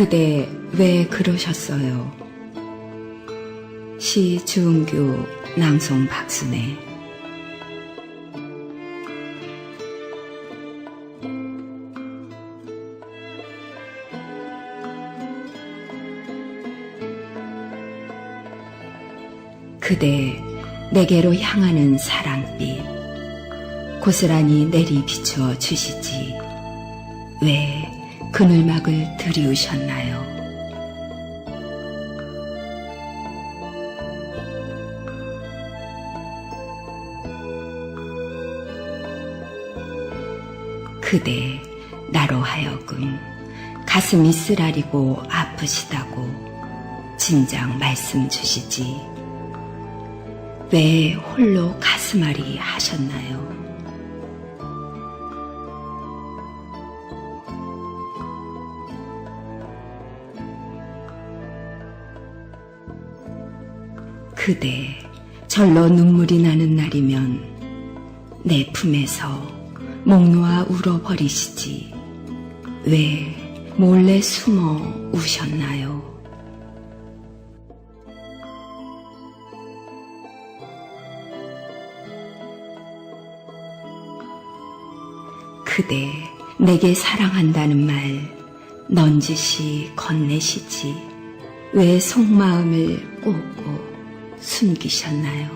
그대 왜 그러셨어요? 시 주은규 낭송 박순애 그대 내게로 향하는 사랑빛. 고스란히 내리 비추어 주시지. 왜 그늘막을 들이우셨나요? 그대 나로 하여금 가슴이 쓰라리고 아프시다고 진작 말씀 주시지 왜 홀로 가슴앓이 하셨나요? 그대 절로 눈물이 나는 날이면 내 품에서 목 놓아 울어버리시지 왜 몰래 숨어 우셨나요? 그대 내게 사랑한다는 말 넌지시 건네시지 왜 속마음을 꽂고 숨기셨나요?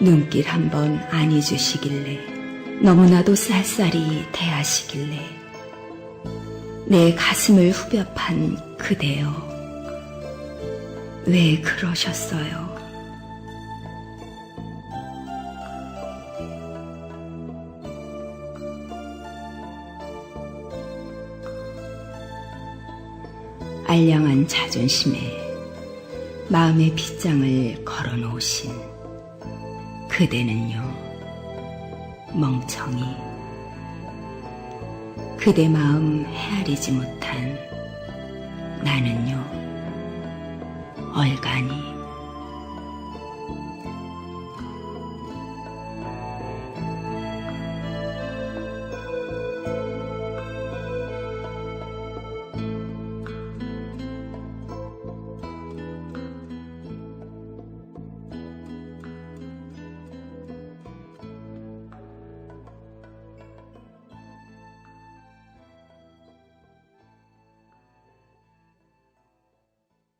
눈길 한번 안 잊으시길래 너무나도 쌀쌀이 대하시길래 내 가슴을 후벼 판 그대여 왜 그러셨어요? 알량한 자존심에 마음의 빗장을 걸어 놓으신 그대는요, 멍청이. 그대 마음 헤아리지 못한 나는요, 얼간이.